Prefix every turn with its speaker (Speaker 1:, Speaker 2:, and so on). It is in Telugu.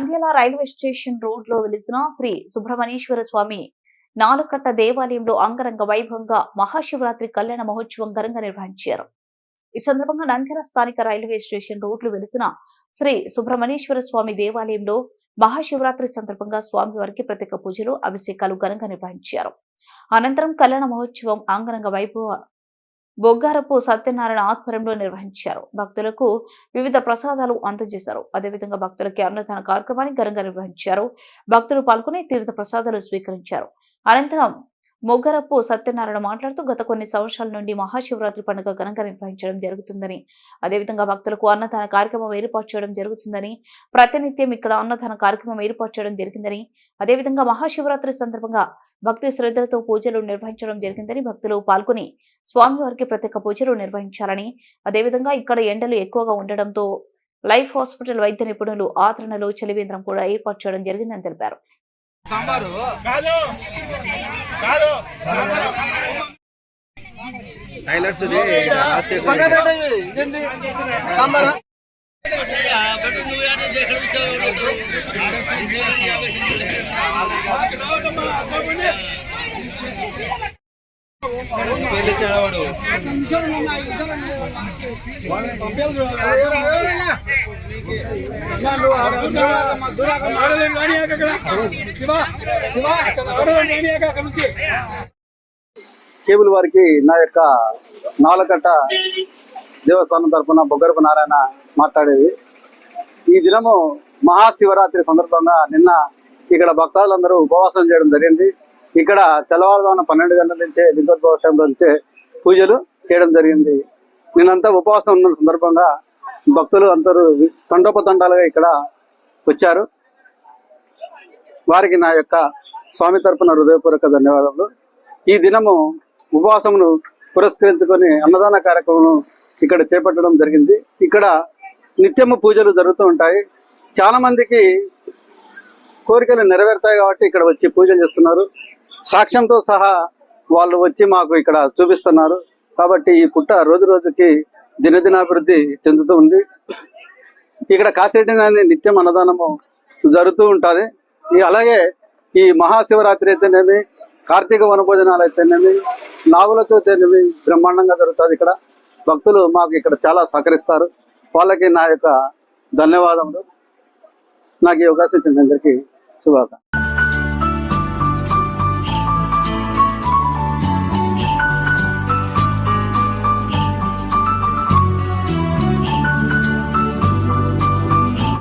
Speaker 1: నంద్యాల రైల్వే స్టేషన్ రోడ్లో వెలిసిన శ్రీ సుబ్రహ్మణ్యేశ్వర స్వామి నాలుకట్ట దేవాలయంలో అంగరంగ వైభవంగా మహాశివరాత్రి కళ్యాణ మహోత్సవం ఘనంగా నిర్వహించారు. ఈ సందర్భంగా నంద్యాల స్థానిక రైల్వే స్టేషన్ రోడ్లు వెలిసిన శ్రీ సుబ్రహ్మణ్యేశ్వర స్వామి దేవాలయంలో మహాశివరాత్రి సందర్భంగా స్వామివారికి ప్రత్యేక పూజలు అభిషేకాలు ఘనంగా నిర్వహించారు. అనంతరం కళ్యాణ మహోత్సవం అంగరంగ వైభవ బొగ్గారపు సత్యనారాయణ ఆధ్వర్యంలో నిర్వహించారు. భక్తులకు వివిధ ప్రసాదాలు అందజేశారు. అదేవిధంగా భక్తులకి అన్నదాన కార్యక్రమాన్ని ఘనంగా నిర్వహించారు. భక్తులు పాల్గొని తీర్థ ప్రసాదాలు స్వీకరించారు. అనంతరం మొగ్గరప్పు సత్యనారాయణ మాట్లాడుతూ గత కొన్ని సంవత్సరాల నుండి మహాశివరాత్రి పండుగ ఘనంగా నిర్వహించడం జరుగుతుందని అదేవిధంగా భక్తులకు అన్నదాన కార్యక్రమం ఏర్పాటు చేయడం జరుగుతుందని ప్రతినిత్యం ఇక్కడ అన్నదాన కార్యక్రమం ఏర్పాటు చేయడం జరిగిందని అదేవిధంగా మహాశివరాత్రి సందర్భంగా భక్తి శ్రద్ధలతో పూజలు నిర్వహించడం జరిగిందని భక్తులు పాల్గొని స్వామివారికి ప్రత్యేక పూజలు నిర్వహించాలని అదేవిధంగా ఇక్కడ ఎండలు ఎక్కువగా ఉండడంతో లైఫ్ హాస్పిటల్ వైద్య నిపుణులు ఆదరణలో చలివేంద్రం కూడా ఏర్పాటు చేయడం జరిగిందని తెలిపారు.
Speaker 2: సాంబారు కాదు కాదు
Speaker 3: హైలైట్స్ ఇది
Speaker 2: సాంబారా
Speaker 3: పెళ్ళి చేడవాడు.
Speaker 4: కేబుల్ వారికి నా యొక్క నాలకట్ట దేవస్థానం తరపున బొగ్గరపు నారాయణ మాట్లాడేది. ఈ దినము మహాశివరాత్రి సందర్భంగా నిన్న ఇక్కడ భక్తాదులందరూ ఉపవాసం చేయడం జరిగింది. ఇక్కడ తెల్లవారుజామున పన్నెండు గంటల నుంచే లింగోద్భవ టైంలో నుంచే పూజలు చేయడం జరిగింది. నేనంతా ఉపవాసం ఉన్న సందర్భంగా భక్తులు అందరూ తండోపతండాలుగా ఇక్కడ వచ్చారు. వారికి నా యొక్క స్వామి తరపున హృదయపూర్వక ధన్యవాదములు. ఈ దినము ఉపవాసమును పురస్కరించుకొని అన్నదాన కార్యక్రమం ఇక్కడ చేపట్టడం జరిగింది. ఇక్కడ నిత్యము పూజలు జరుగుతూ ఉంటాయి. చాలా మందికి కోరికలు నెరవేరుతాయి కాబట్టి ఇక్కడ వచ్చి పూజలు చేస్తున్నారు. సాక్ష్యంతో సహా వాళ్ళు వచ్చి మాకు ఇక్కడ చూపిస్తున్నారు. కాబట్టి ఈ పుట్ట రోజు రోజుకి దినదినాభివృద్ధి చెందుతూ ఉంది. ఇక్కడ కాసిరెడ్డి అనేది నిత్యం అన్నదానము జరుగుతూ ఉంటుంది. ఈ అలాగే ఈ మహాశివరాత్రి అయితేనేమి కార్తీక వనభోజనాలు అయితేనేమి నాగుల అయితేనేమి బ్రహ్మాండంగా జరుగుతుంది ఇక్కడ. భక్తులు మాకు ఇక్కడ చాలా సహకరిస్తారు. వాళ్ళకి నా యొక్క ధన్యవాదములు. నాకు ఈ అవకాశం ఇచ్చిన అందరికీ శుభాకాంక్ష